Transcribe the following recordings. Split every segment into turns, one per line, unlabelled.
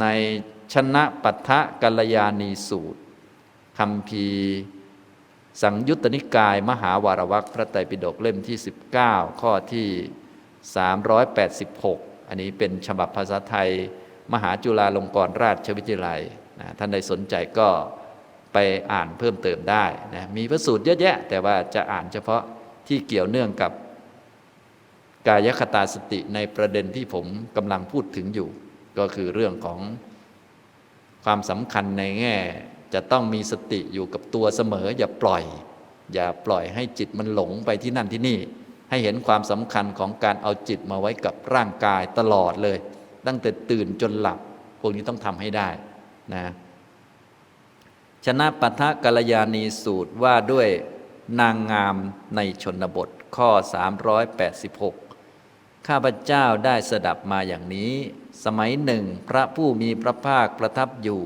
ในชนะปัทะกัลยาณีสูตรคำพีสังยุตตนิกาย มหาวารวักพระไตรปิฎกเล่มที่ 19 ข้อที่ 386 อันนี้เป็นฉบับภาษาไทย มหาจุฬาลงกรณราชวิทยาลัยนะท่านใดสนใจก็ไปอ่านเพิ่มเติมได้นะมีพระสูตรเยอะแยะ แต่ว่าจะอ่านเฉพาะที่เกี่ยวเนื่องกับกายคตาสติในประเด็นที่ผมกำลังพูดถึงอยู่ ก็คือเรื่องของความสำคัญในแง่ จะต้องมีสติอยู่กับตัวเสมอ อย่าปล่อย อย่าปล่อยให้จิตมันหลงไปที่นั่นที่นี่ ให้เห็นความสำคัญของการเอาจิตมาไว้กับร่างกายตลอดเลย ตั้งแต่ตื่นจนหลับ พวกนี้ต้องทำให้ได้นะชนะปัทะกัลยาณีสูตรว่าด้วยนางงามในชนบทข้อ 386 ข้าพเจ้าได้สดับมาอย่างนี้ สมัยหนึ่ง พระผู้มีพระภาคประทับอยู่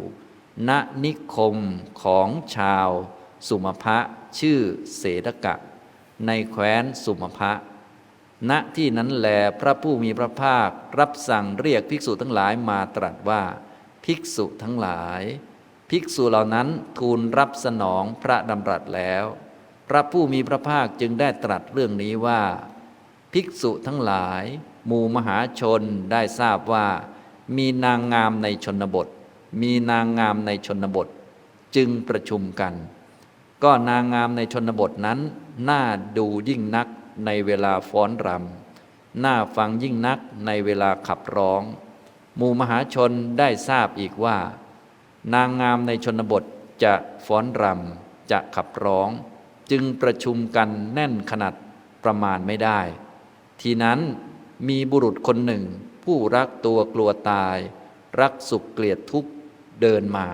ณนิคมของชาว สุมพะชื่อเสดกะ ในแคว้นสุมพะณที่นั้นแลพระผู้มีพระภาครับสั่งเรียกภิกษุทั้งหลายมาตรัสว่า ภิกษุทั้งหลาย ภิกษุเหล่านั้นทูลรับสนองพระดำรัสแล้ว พระผู้มีพระภาคจึงได้ตรัสเรื่องนี้ว่า ภิกษุทั้งหลาย หมู่มหาชนได้ทราบว่า มีนางงามในชนบท มีนางงามในชนบท จึงประชุมกัน ก็นางงามในชนบทนั้น น่าดูยิ่งนักในเวลาฟ้อนรำน่าฟังยิ่งนักในเวลาขับร้อง หมู่มหาชนได้ทราบอีกว่า นางงามในชนบทจะฟ้อนรำจะขับร้อง จึงประชุมกันแน่นขนาดประมาณไม่ได้ ทีนั้น มีบุรุษคนหนึ่ง ผู้รักตัวกลัวตาย รักสุขเกลียดทุกข์เดินมา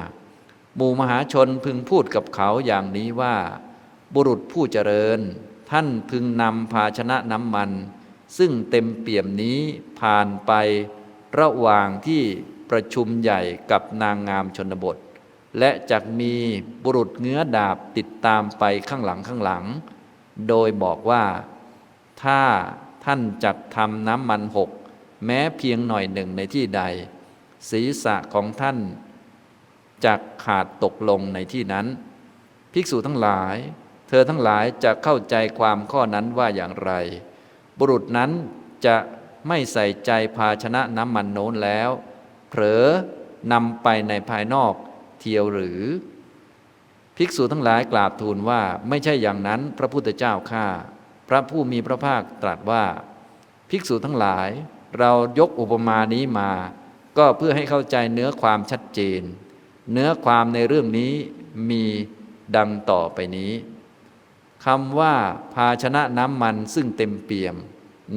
หมู่มหาชนพึงพูดกับเขาอย่างนี้ว่า บุรุษผู้เจริญ ท่านพึงนำภาชนะน้ำมัน ซึ่งเต็มเปี่ยมนี้ผ่านไประหว่างที่ประชุมใหญ่กับนางงามชนบท และจักมีบุรุษเงื้อดาบติดตามไปข้างหลังข้างหลัง โดยบอกว่า ถ้า ท่านจักทำน้ำมันหก แม้เพียงหน่อยหนึ่งในที่ใด ศีรษะของท่านจะขาดตกลงในที่นั้น ภิกษุทั้งหลาย เธอทั้งหลายจะเข้าใจความข้อนั้นว่าอย่างไร บุรุษนั้นจะไม่ใส่ใจภาชนะน้ำมันโน้นแล้ว เผลอนำไปในภายนอกเทียวหรือ ภิกษุทั้งหลายกราบทูลว่าไม่ใช่อย่างนั้นพระพุทธเจ้าข้า พระผู้มีพระภาคตรัสว่า ภิกษุทั้งหลาย เรายกอุปมานี้มา ก็เพื่อให้เข้าใจเนื้อความชัดเจน เนื้อความในเรื่องนี้มีดังต่อไปนี้คำว่าภาชนะน้ำมันซึ่งเต็มเปี่ยม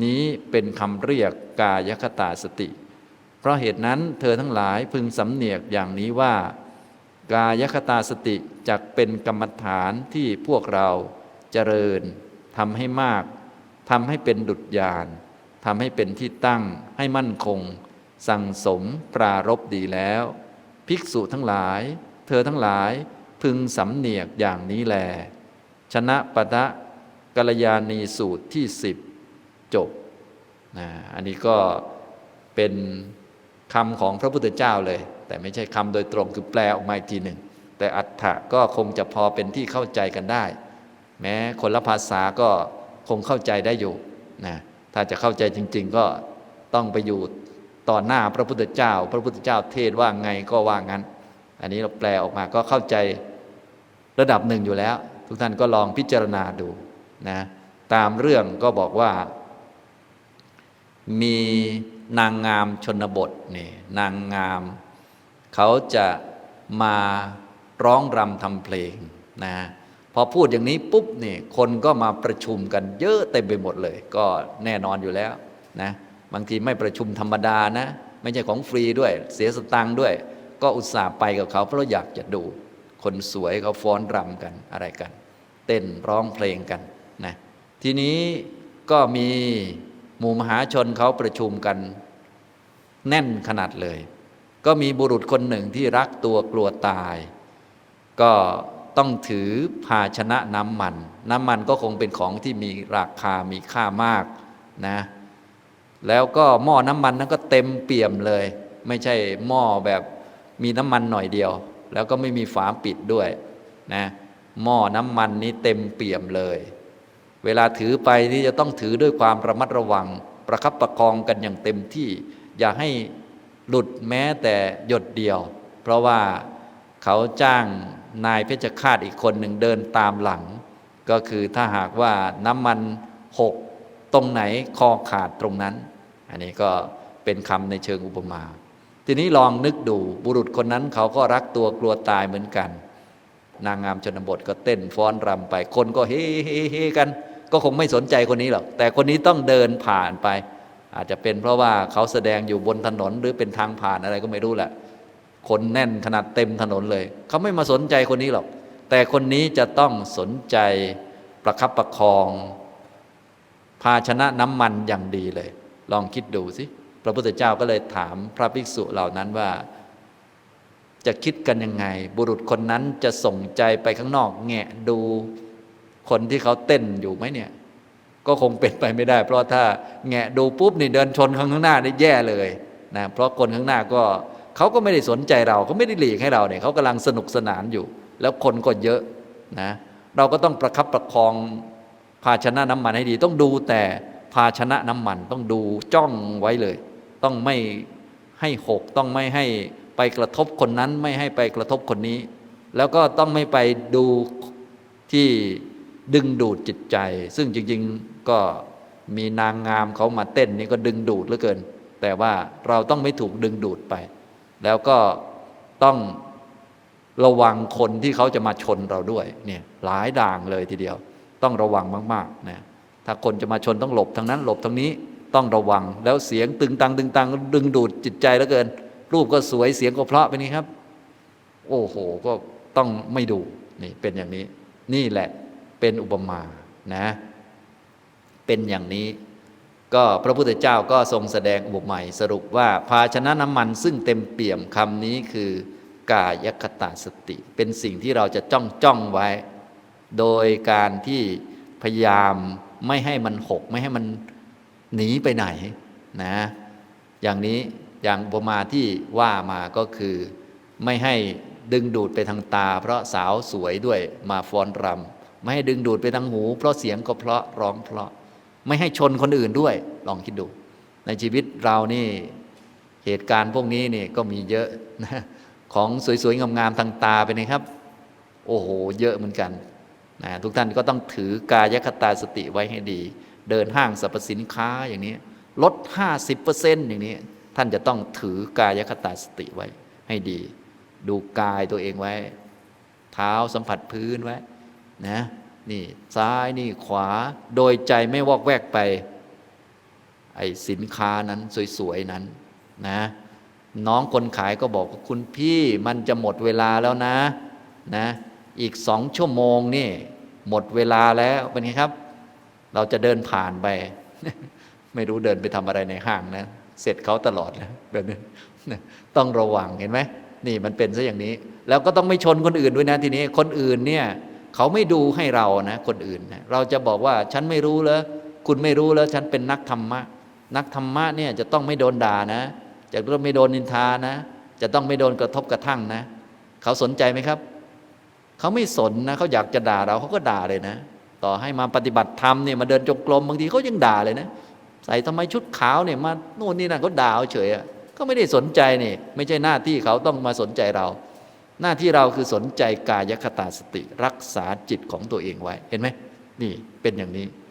นี้เป็นคำเรียกกายคตาสติ เพราะเหตุนั้นเธอทั้งหลายพึงสำเนียกอย่างนี้ว่า กายคตาสติจักเป็นกรรมฐานที่พวกเราเจริญ ทำให้มากทำให้เป็นดุจยานทำให้เป็นที่ตั้งให้มั่นคง สั่งสมปรารบดีแล้ว ภิกษุทั้งหลาย เธอทั้งหลายพึงสำเนียกอย่างนี้แล ชนะปะทะกัลยาณีสูตรที่สิบจบนะอันนี้ก็เป็นคำของพระพุทธเจ้าเลย แต่ไม่ใช่คำโดยตรงคือแปลออกมาอีกทีหนึ่ง แต่อัฏฐะก็คงจะพอเป็นที่เข้าใจกันได้ แม้คนละภาษาก็คงเข้าใจได้อยู่นะถ้าจะเข้าใจจริง ๆ ก็ต้องไปอยู่ต่อหน้าพระพุทธเจ้า พระพุทธเจ้าเทศว่าไงก็ว่างั้น อันนี้เราแปลออกมาก็เข้าใจระดับหนึ่งอยู่แล้ว ทุกท่านก็ลองพิจารณาดูนะตามเรื่องก็บอกว่า มีนางงามชนบทนี่นางงาม เขาจะมาร้องรำทำเพลงนะ พอพูดอย่างนี้ปุ๊บนี่คนก็มาประชุมกันเยอะเต็มไปหมดเลย ก็แน่นอนอยู่แล้วนะบางทีไม่ประชุมธรรมดานะ ไม่ใช่ของฟรีด้วย เสียสตังค์ด้วย ก็อุตส่าห์ไปกับเขาเพราะอยากจะดู คนสวยเขาฟ้อนรำกันอะไรกัน เต้นร้องเพลงกันนะทีนี้ก็มีหมู่มหาชนเขาประชุมกัน แน่นขนาดเลย ก็มีบุรุษคนหนึ่งที่รักตัวกลัวตาย ก็ ต้องถือภาชนะน้ำมัน น้ำมันก็คงเป็นของที่มีราคามีค่ามากนะแล้วก็หม้อน้ำมันนั้นก็เต็มเปี่ยมเลย ไม่ใช่หม้อแบบมีน้ำมันหน่อยเดียว แล้วก็ไม่มีฝาปิดด้วยนะหม้อน้ำมันนี้เต็มเปี่ยมเลย เวลาถือไปนี่จะต้องถือด้วยความระมัดระวัง ประคับประคองกันอย่างเต็มที่ อย่าให้หลุดแม้แต่หยดเดียว เพราะว่าเขาจ้าง นายเพชฌฆาตอีกคนหนึ่งเดินตามหลัง ก็คือถ้าหากว่าน้ำมันหกตรงไหนคอขาดตรงนั้น อันนี้ก็เป็นคำในเชิงอุปมา ทีนี้ลองนึกดูบุรุษคนนั้นเขาก็รักตัวกลัวตายเหมือนกัน นางงามชนบทก็เต้นฟ้อนรำไป คนก็เฮ้เฮ้เฮ้กัน ก็คงไม่สนใจคนนี้หรอก แต่คนนี้ต้องเดินผ่านไป อาจจะเป็นเพราะว่าเขาแสดงอยู่บนถนนหรือเป็นทางผ่านอะไรก็ไม่รู้แหละ คนแน่นขนาดเต็มถนนเลย เขาไม่มาสนใจคนนี้หรอก แต่คนนี้จะต้องสนใจประคับประคอง ภาชนะน้ำมันอย่างดีเลย ลองคิดดูสิ พระพุทธเจ้าก็เลยถามพระภิกษุเหล่านั้นว่า จะคิดกันยังไง บุรุษคนนั้นจะส่งใจไปข้างนอก แงะดูคนที่เขาเต้นอยู่ไหมเนี่ย ก็คงเป็นไปไม่ได้ เพราะถ้าแงะดูปุ๊บนี่เดินชนข้างหน้าได้แย่เลยนะเพราะคนข้างหน้าก็ เขาก็ไม่ได้สนใจเราเขาไม่ได้หลีกให้เราเนี่ยเขากำลังสนุกสนานอยู่ แล้วคนก็เยอะนะเราก็ต้องประคับประคองภาชนะน้ำมันให้ดี ต้องดูแต่ภาชนะน้ำมันต้องดูจ้องไว้เลย ต้องไม่ให้หกต้องไม่ให้ไปกระทบคนนั้นไม่ให้ไปกระทบคนนี้ แล้วก็ต้องไม่ไปดูที่ดึงดูดจิตใจ ซึ่งจริง ๆก็มีนางงามเขามาเต้นนี่ก็ดึงดูดเหลือเกิน แต่ว่าเราต้องไม่ถูกดึงดูดไป แล้วก็ต้องระวังคนที่เขาจะมาชนเราด้วยเนี่ยหลายด่างเลยทีเดียว ต้องระวังมากๆนะถ้าคนจะมาชนต้องหลบทางนั้นหลบทางนี้ต้องระวัง แล้วเสียงตึงตังตึงตังดึงดูดจิตใจเหลือเกิน รูปก็สวยเสียงก็เพราะไปนี่ครับ โอ้โหก็ต้องไม่ดูนี่เป็นอย่างนี้ นี่แหละเป็นอุปมานะ เป็นอย่างนี้ ก็พระพุทธเจ้าก็ทรงแสดงอุปมาสรุปว่าภาชนะน้ำมันซึ่งเต็มเปี่ยมคำนี้คือกายคตาสติ เป็นสิ่งที่เราจะจ้องจ้องไว้ โดยการที่พยายามไม่ให้มันหก ไม่ให้มันหนีไปไหนนะ อย่างนี้อย่างอุปมาที่ว่ามาก็คือไม่ให้ดึงดูดไปทางตา เพราะสาวสวยด้วยมาฟ้อนรำไม่ให้ดึงดูดไปทางหู เพราะเสียงก็เพราะร้องเพราะ ไม่ให้ชนคนอื่นด้วย ลองคิดดู ในชีวิตเรานี่ เหตุการณ์พวกนี้นี่ก็มีเยอะนะของสวยๆ งามๆทางตาไปนะครับ โอ้โห เยอะเหมือนกันนะทุกท่านก็ต้องถือกายคตาสติไว้ให้ดี เดินห้างสรรพสินค้าอย่างนี้ ลด 50%อย่างนี้ ท่านจะต้องถือกายคตาสติไว้ให้ดี ดูกายตัวเองไว้ เท้าสัมผัสพื้นไว้ นะ นี่ซ้ายนี่ขวา โดยใจไม่วอกแวกไป ไอสินค้านั้นสวยๆนั้นนะ น้องคนขายก็บอกว่าคุณพี่มันจะหมดเวลาแล้วนะนะ อีกสองชั่วโมงนี่ หมดเวลาแล้วเป็นไงครับ เราจะเดินผ่านไป ไม่รู้เดินไปทำอะไรในห้างนะ เสร็จเขาตลอดนะแบบนี้ต้องระวังเห็นไหมนี่มันเป็นซะอย่างนี้ แล้วก็ต้องไม่ชนคนอื่นด้วยนะทีนี้คนอื่นเนี่ย เขาไม่ดูให้เรานะคนอื่นนะเราจะบอกว่าฉันไม่รู้แล้วคุณไม่รู้แล้วฉันเป็นนักธรรมะ นักธรรมะเนี่ยจะต้องไม่โดนด่านะจะต้องไม่โดนนินทานะ จะต้องไม่โดนกระทบกระทั่งนะ เขาสนใจไหมครับ เขาไม่สนนะเขาอยากจะด่าเราเขาก็ด่าเลยนะ ต่อให้มาปฏิบัติธรรมเนี่ยมาเดินจงกรมบางทีเขายังด่าเลยนะ ใส่ทำไมชุดขาวเนี่ยมาโน่นนี่นั่นเขาด่าเฉยอะก็ไม่ได้สนใจนี่ ไม่ใช่หน้าที่เขาต้องมาสนใจเรา หน้าที่เราคือสนใจกายคตาสติ รักษาจิตของตัวเองไว้ เห็นไหมนี่เป็นอย่างนี้